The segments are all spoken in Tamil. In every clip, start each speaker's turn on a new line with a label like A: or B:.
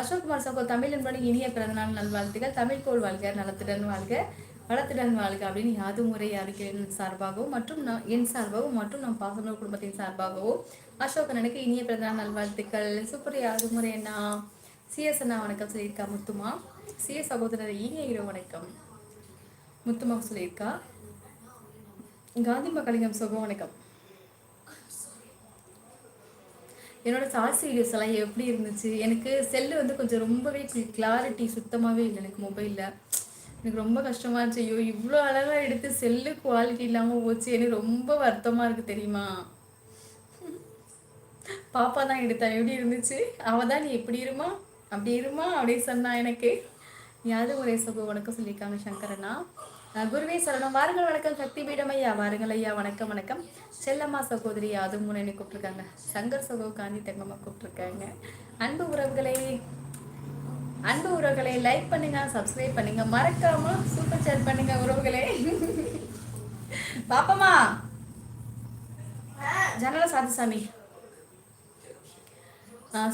A: அசோக்குமார் சகோ தமிழ் என்பது இனிய பிறந்தநாள் நல்வாழ்த்துகள் தமிழ் வாழ்க நலத்துடன் வாழ்க வளத்துடன் வாழ்க அப்படின்னு யாது முறை அறிக்கையின் சார்பாகவும் மற்றும் நான் என் சார்பாகவும் மற்றும் நம் பாசமர் குடும்பத்தின் சார்பாகவும் அசோகனனுக்கு இனிய பிறந்தநாள் நல்வாழ்த்துக்கள். சூப்பர் யாது முறை அண்ணா சிஎஸ் அண்ணா வணக்கம் சொல்லியிருக்கா முத்துமா? சிஎஸ் சகோதரர் இனிய இரவு வணக்கம். முத்துமா சொல்லியிருக்கா? காந்தி மக்களிங்கம் சுகம் வணக்கம். என்னோட ஷார்ட்ஸ் வீடியோஸ் எல்லாம் எப்படி இருந்துச்சு? எனக்கு செல்லு வந்து கொஞ்சம் ரொம்பவே கிளாரிட்டி சுத்தமாகவே இல்லை எனக்கு மொபைலில் எனக்கு ரொம்ப கஷ்டமாக இருந்துச்சு. ஐயோ இவ்வளோ அழகாக எடுத்து செல்லு குவாலிட்டி இல்லாமல் போச்சு. எனக்கு ரொம்ப வருத்தமாக இருக்குது தெரியுமா? பாப்பா தான் எடுத்தா எப்படி இருந்துச்சு? அவள் தான் நீ எப்படி இருமா? அப்படி இருமா? அப்படின்னு சொன்னா எனக்கு. யாரும் ஒரே சகோ வணக்கம் சொல்லியிருக்காங்க சங்கரனா. குருவே சரணம். வாருங்கள் வணக்கம். சக்தி பீடம் ஐயா வாருங்கள் ஐயா. வணக்கம் வணக்கம். செல்லம்மா சகோதரி அது முன்னணி கூப்பிட்டுருக்காங்க. சங்கர் சகோ காந்தி தங்கம்மா கூப்பிட்டுருக்காங்க. அன்பு உறவுகளை அன்பு உறவுகளை லைக் பண்ணுங்க சப்ஸ்கிரைப் பண்ணுங்க. மறக்காம சூப்பர் சேட் பண்ணுங்க உறவுகளே. பாப்பமா ஜனல சாதிசாமி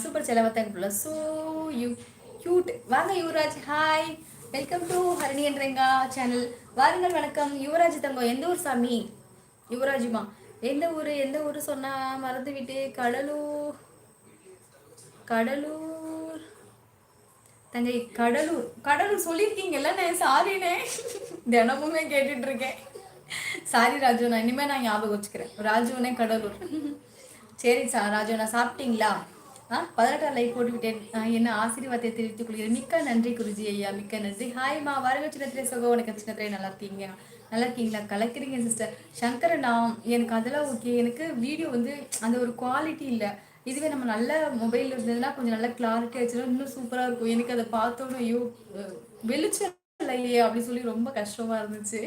A: சூப்பர் செலவத்தங்க புள்ள சோ யூ கியூட் வாங்க Yuvraj. Hi welcome to Harani என்றங்க channel வாருங்கள் வணக்கம். யுவராஜ் தங்கம் எந்த ஊர் சாமி? யுவராஜுமா? எந்த ஊர்? எந்த ஊர் சொன்னா மறந்து விட்டு கடலூர். கடலூர். தங்கை கடலூர். கடலூர் சொல்லியிருக்கீங்கல்ல நான் சாரினே. தினமுமே கேட்டுட்டு இருக்கேன் சாரி ராஜு நான் இனிமேல் நான் ஞாபகம் வச்சுக்கிறேன். ராஜுனே கடலூர். சரி சா ராஜு நான் சாப்பிட்டீங்களா? ஆ பதினெட்டாம் லைக் போட்டுவிட்டேன். என்ன ஆசீர்வாதத்தை தெரிவித்துக் கொள்கிறேன். மிக்க நன்றி குருஜி ஐயா மிக்க நன்றி. ஹாய்மா வரக சின்னத்திலே சுகம் உனக்கு சின்னத்திலே நல்லா இருக்கீங்க? நல்லா இருக்கீங்களா? கலக்கிறீங்க சிஸ்டர் நான் எனக்கு அதெல்லாம் ஓகே எனக்கு வீடியோ வந்து அந்த ஒரு குவாலிட்டி இல்லை. இதுவே நம்ம நல்ல மொபைல் இருந்ததுன்னா கொஞ்சம் நல்ல கிளாரிட்டி ஆச்சுன்னா இன்னும் சூப்பராக இருக்கும். எனக்கு அதை பார்த்தோன்னே ஐயோ வெளிச்சம் இல்லையே அப்படின்னு சொல்லி ரொம்ப கஷ்டமாக இருந்துச்சு.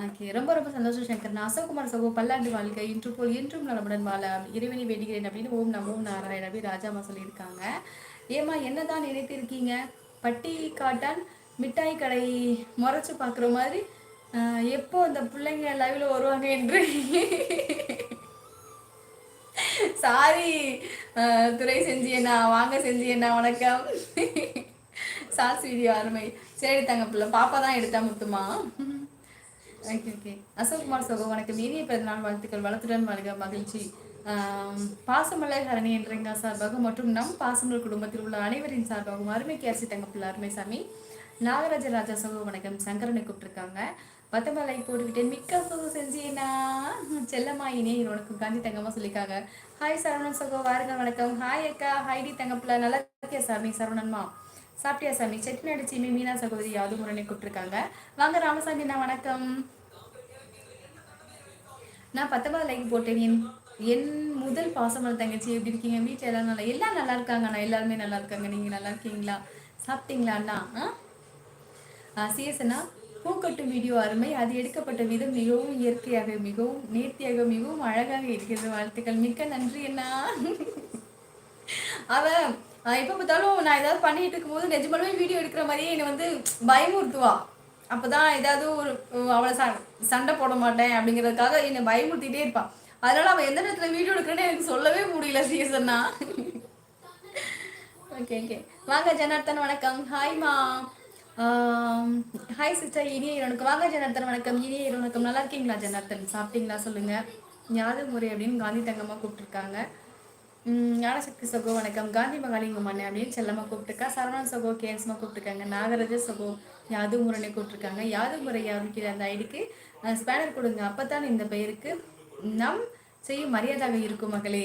A: ஓகே. ரொம்ப ரொம்ப சந்தோஷம் சங்கர். நான் அசோக்குமார் சகோ பல்லாண்டு வாழ்க்கை இன்று போல் என்றும் நலமுடன் வாழ இறைவனை வேண்டுகிறேன் அப்படின்னு ஓம் நமோ நாராயண அப்படி ராஜாமா சொல்லியிருக்காங்க. ஏமா என்னதான் நினைத்திருக்கீங்க? பட்டி காட்டான் மிட்டாய் கடை முறைச்சு பார்க்குற மாதிரி எப்போ அந்த பிள்ளைங்க லைவ்ல வருவாங்க என்று? சாரி துறை செஞ்சியண்ணா வாங்க செஞ்சியண்ணா வணக்கம். சாஸ் வீடியோ அருமை. சரி தாங்க பிள்ளை. பாப்பா தான் எடுத்தா முத்துமா? அசோக்குமார் சகோ வணக்கம் இனிய பிறந்தநாள் வாழ்த்துக்கள். வளத்துடன் வாழ்க மகிழ்ச்சி. பாசமலை பாசமலர் ஹரணி என்றங்க சார்பாக மற்றும் நம் பாசமலர் குடும்பத்தில் உள்ள அனைவரின் சார்பாகவும் அருமை கேர்சி தங்கப்பிள்ளை அருமை சாமி நாகராஜ ராஜா சகோ வணக்கம். சங்கரனை கூப்பிட்டுருக்காங்க. பத்தமலை போட்டுவிட்டேன். மிக்க சகோ செஞ்சேனா? செல்லம்மா இனே உனக்கு காந்தி தங்கம்மா சொல்லியிருக்காங்க. ஹாய் சரவணன் சகோ வாருங்க வணக்கம். ஹாய் அக்கா. ஹைடி தங்கப்பிள்ளை. நல்லா இருக்கே சாமி சரவணன்மா. சாப்பிட்டியா சாமி? செட்டி நடிச்சியுமே மீனா சகோதரி யாது முரணை கூப்பிட்டுருக்காங்க. வாங்க ராமசாமி நான் வணக்கம். நான் பத்தொன்பது லைக் போட்டேன். என் என் முதல் பாசமல தங்கச்சி எப்படி இருக்கீங்க? வீட்டில் எல்லாம் நல்லா எல்லாம் நல்லா இருக்காங்க நான் எல்லாருமே நல்லா இருக்காங்க. நீங்கள் நல்லா இருக்கீங்களா? சாப்பிட்டீங்களா அண்ணா? ஆ? சிஎஸ் பூக்கட்டும் வீடியோ அருமை. அது எடுக்கப்பட்ட விதம் மிகவும் இயற்கையாக மிகவும் நேர்த்தியாக மிகவும் அழகாக இருக்கிறது. வாழ்த்துக்கள். மிக்க நன்றி அண்ணா. அவ எப்போ பார்த்தாலும் நான் ஏதாவது பண்ணிட்டு இருக்கும்போது நிஜமாலுமே வீடியோ எடுக்கிற மாதிரியே என்னை வந்து பயமுறுத்துவா. அப்பதான் ஏதாவது ஒரு அவளை ச சண்டை போட மாட்டேன் அப்படிங்கிறதுக்காக என்னை பயமுறுத்திட்டே இருப்பாள் அதனால அவ எந்த நேரத்தில் வீடியோ எடுக்கிறேன்னு எனக்கு சொல்லவே முடியல சீசன்னா ஓகே ஓகே வாங்க ஜனார்த்தன் வணக்கம். ஹாய்மா ஹாய் சிஸ்டர் இனிய இவனுக்கு வாங்க ஜனார்த்தன் வணக்கம். இனிய இரவு நல்லா இருக்கீங்களா ஜனார்த்தன்? சாப்பிட்டீங்களா சொல்லுங்க. யாது முறை அப்படின்னு காந்தி தங்கமாக கூப்பிட்டுருக்காங்க. ஞான ஞானசக்தி சகோ வணக்கம். காந்தி மகாலிங்கம் மண்ணே அப்படின்னு செல்லம்மா கூப்பிட்டுருக்கா. சரவணன் சகோ கேன்ஸ்மா கூப்பிட்டுருக்காங்க. நாகராஜ சகோ யாது முரணை கூப்பிட்டுருக்காங்க. யாது முறை யாருக்கிற அந்த ஐடிக்கு ஸ்பேனர் கொடுங்க. அப்பதான் இந்த பெயருக்கு நம் செய்யும் மரியாதாக இருக்கும் மகளே.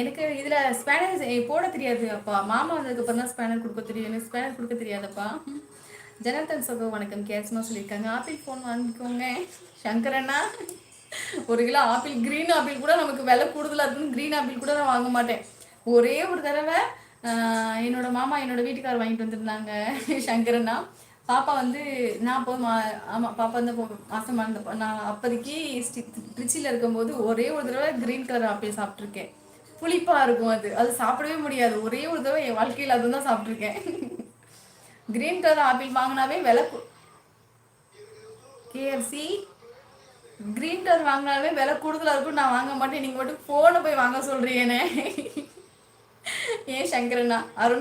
A: எனக்கு இதில் ஸ்பேனர் போட தெரியாது அப்பா. மாமா வந்ததுக்கப்புறம் தான் ஸ்பேனர் கொடுக்க தெரியும். எனக்கு ஸ்பேனர் கொடுக்க தெரியாதப்பா. ஜனார்த்தன் சகோ வணக்கம். கேஸ்மா சொல்லியிருக்காங்க. ஆப்பிள் ஃபோன் வாங்கிக்கோங்க. சங்கரண்ணா. ஒரு கிலோ ஆப்பிள் கிரீன் ஆப்பிள் கூட நமக்கு விலை கூடுதலாக இருக்குன்னு க்ரீன் ஆப்பிள் கூட நான் வாங்க மாட்டேன். ஒரே ஒரு தடவை என்னோட மாமா என்னோட வீட்டுக்கார் வாங்கிட்டு வந்திருந்தாங்க சங்கரண்ணா பாப்பா வந்து நான் அப்போ மா ஆமாம் பாப்பா வந்து அப்போ மாசமா இருந்தப்போ நான் அப்போதைக்கு ஸ்டி திருச்சியில் இருக்கும்போது ஒரே ஒரு தடவை கிரீன் கலர் ஆப்பிள் சாப்பிட்ருக்கேன் புளிப்பாக இருக்கும் அது. அது சாப்பிடவே முடியாது. ஒரே ஒரு தடவை என் வாழ்க்கையில் அதுவும் தான் சாப்பிட்ருக்கேன் கிரீன் கலர் ஆப்பிள் வாங்கினாவே விலை கேஎஃப்சி கிரீன் கலர் வாங்கினாலுமே விலை கூடுதலாக இருக்கும். நான் வாங்க மாட்டேன். நீங்கள் மட்டும் ஃபோனை போய் வாங்க சொல்கிறீங்கண்ணே ஏன் சங்கரண்ணா? அருண்